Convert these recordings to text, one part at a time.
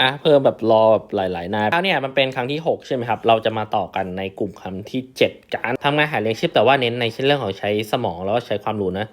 อะเพิ่มแบบรอแบบหลายๆน้าแล้วเนี่ยมันเป็นครั้งที่ 6 ใช่ไหมครับ เราจะมาต่อกันในกลุ่มคำที่ 7 การทำงานหาเลี้ยงชีพแต่ว่าเน้นในเรื่องของใช้สมองแล้วก็ใช้ความรู้นะ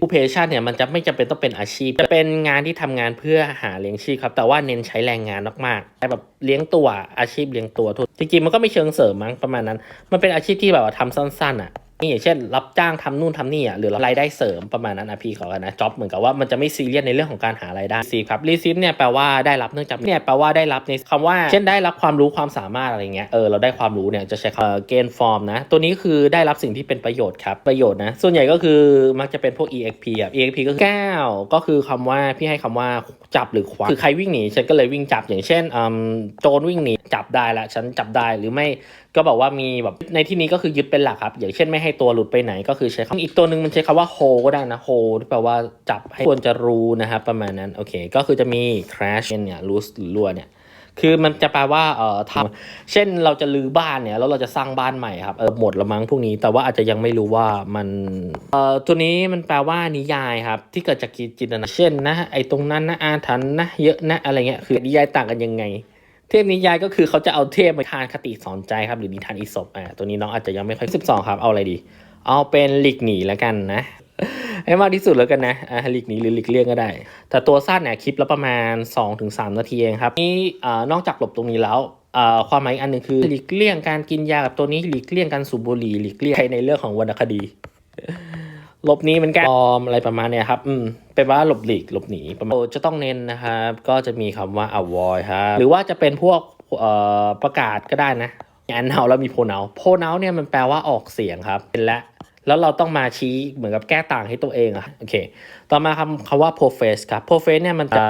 ผู้เพชั่นเนี่ยมันจะไม่จำเป็นต้องเป็นอาชีพ จะเป็นงานที่ทำงานเพื่อหาเลี้ยงชีพครับ แต่ว่าเน้นใช้แรงงานมากๆแบบเลี้ยงตัวอาชีพเลี้ยงตัวทุกจริงๆมันก็ไม่เชิงเสริมมั้งประมาณนั้น มันเป็นอาชีพที่แบบว่าทำสั้นๆอะ นี่อย่างเช่น รับจ้างทำนู่นทำนี่อะหรือรายได้เสริมประมาณนั้นอะพี่ขากันนะจ็อบเหมือนกับว่ามันจะไม่ซีเรียสในเรื่องของการหารายได้ซีครับรีซิฟเนี่ยแปลว่าได้รับเนื่องจากเนี่ยแปลว่าได้รับในคำว่า เช่นได้รับความรู้ความสามารถอะไรเงี้ยเออเราได้ความรู้เนี่ยจะใช้คำเกณฑ์ฟอร์มนะตัวนี้คือได้รับสิ่งที่เป็นประโยชน์ครับประโยชน์นะส่วนใหญ่ก็คือมักจะเป็นพวก exp อะ exp ก็คือแก้วก็คือคำว่าพี่ให้คำว่าจับหรือคว้าคือใครวิ่งหนีฉันก็เลยวิ่งจับอย่างเช่นอืมโจรวิ่งหนีจับได้ละฉันจับได้หรือไม่ ก็บอกว่ามีแบบในที่นี้ก็คือยึดเป็นหลักครับ อย่างเช่นไม่ให้ตัวหลุดไปไหนก็คือใช้คำอีกตัวหนึ่งมันใช้คำว่า hold ก็ได้นะ hold แปลว่าจับให้ควรจะรู้นะครับประมาณนั้นโอเค ก็คือจะมี crash เนี่ย loose หรือรั่วเนี่ยคือมันจะแปลว่าเอ่อทำเช่นเราจะรื้อบ้านเนี่ยแล้วเราจะสร้างบ้านใหม่ครับเออหมดละมั้งพวกนี้ แต่ว่าอาจจะยังไม่รู้ว่ามันเอ่อตัวนี้มันแปลว่านิยายครับ ที่เกิดจากจินตนาเช่นนะไอ้ตรงนั้นนะอาถรรพ์นะเยอะนะอะไรเงี้ยคือนิยายต่างกันยังไง เทพนิยายก็คือเขาจะเอาเทพมาทานคติสอนใจครับหรือนิทานอีสปอ่าตัวนี้น้องอาจจะยังไม่ค่อย12ครับเอาอะไรดี เอาเป็นหลีกหนีแล้วกันนะให้มากที่สุดแล้วกันนะอ่าหลีกหนีหรือหลีกเลี่ยงก็ได้ แต่ตัวสั้นเนี่ยคลิปละประมาณ 2-3 นาทีเองครับนี่อ่านอกจากหลบตรงนี้แล้วความหมายอันหนึ่งคือหลีกเลี่ยงการกินยากับตัวนี้หลีกเลี่ยงการสูบบุหรี่หลีกเลี่ยงในเรื่องของวรรณคดี หลบหนี้มันแก้ปลอมอะไรประมาณเนี้ยครับ อืมเป็นว่าหลบหลีกหลบหนีประมาณโอ้จะต้องเน้นนะครับ ก็จะมีคำว่า avoid ครับหรือว่าจะเป็นพวกเอ่อประกาศก็ได้นะแอนเนาแล้วมีโพเนาโพเนาเนี่ยมันแปลว่าออกเสียงครับเป็นและแล้วเราต้องมาชี้เหมือนกับแก้ต่างให้ตัวเองอะโอเค ต่อมาคำคำว่า profess ครับ profess เนี่ยมันจะ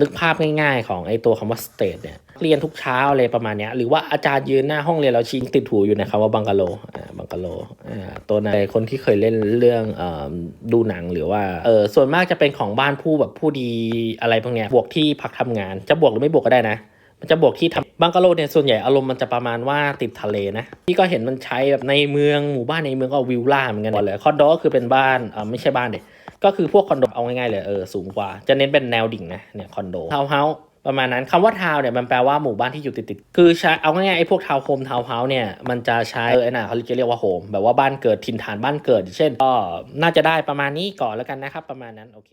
นึกภาพง่ายๆ ของไอตัวคำว่า state เนี่ย เรียนทุกเช้าอะไรประมาณเนี้ยหรือว่าอาจารย์ยืนหน้าห้องเรียนเราชี้ติดหูอยู่ในคำว่าบังกะโลอ่า บังกะโลตัวในคนที่เคยเล่นเรื่องอดูหนังหรือว่าเออส่วนมากจะเป็นของบ้านผู้แบบผู้ดีอะไรพวกเนี้ยบวกที่พักทำงาน จะบวกหรือไม่บวกก็ได้นะ มันจะบวกที่ทำบังกะโลเนี่ยส่วนใหญ่อารมณ์มันจะประมาณว่าติดทะเลนะพี่ก็เห็นมันใช้แบบในเมืองหมู่บ้านในเมืองก็วิลล่าเหมือนกันเลยคอนโดก็คือเป็นบ้านเออไม่ใช่บ้านเด็ก็คือพวกคอนโดเอาง่ายๆเลยเออสูงกว่า จะเน้นเป็นแนวดิ่งนะเนี่ยคอนโดทาวน์เฮาส์ ประมาณนั้นคำว่าทาวเนี่ยมันแปลว่าหมู่บ้านที่อยู่ติดติดคือใช้เอาง่ายๆไอ้พวกทาวโฮมทาวเฮาส์เนี่ยมันจะใช้เออไอ้น่ะเขาจะเรียกว่าโฮมแบบว่าบ้านเกิดถิ่นฐานบ้านเกิด เช่นก็น่าจะได้ประมาณนี้ก่อนแล้วกันนะครับ ประมาณนั้นโอเค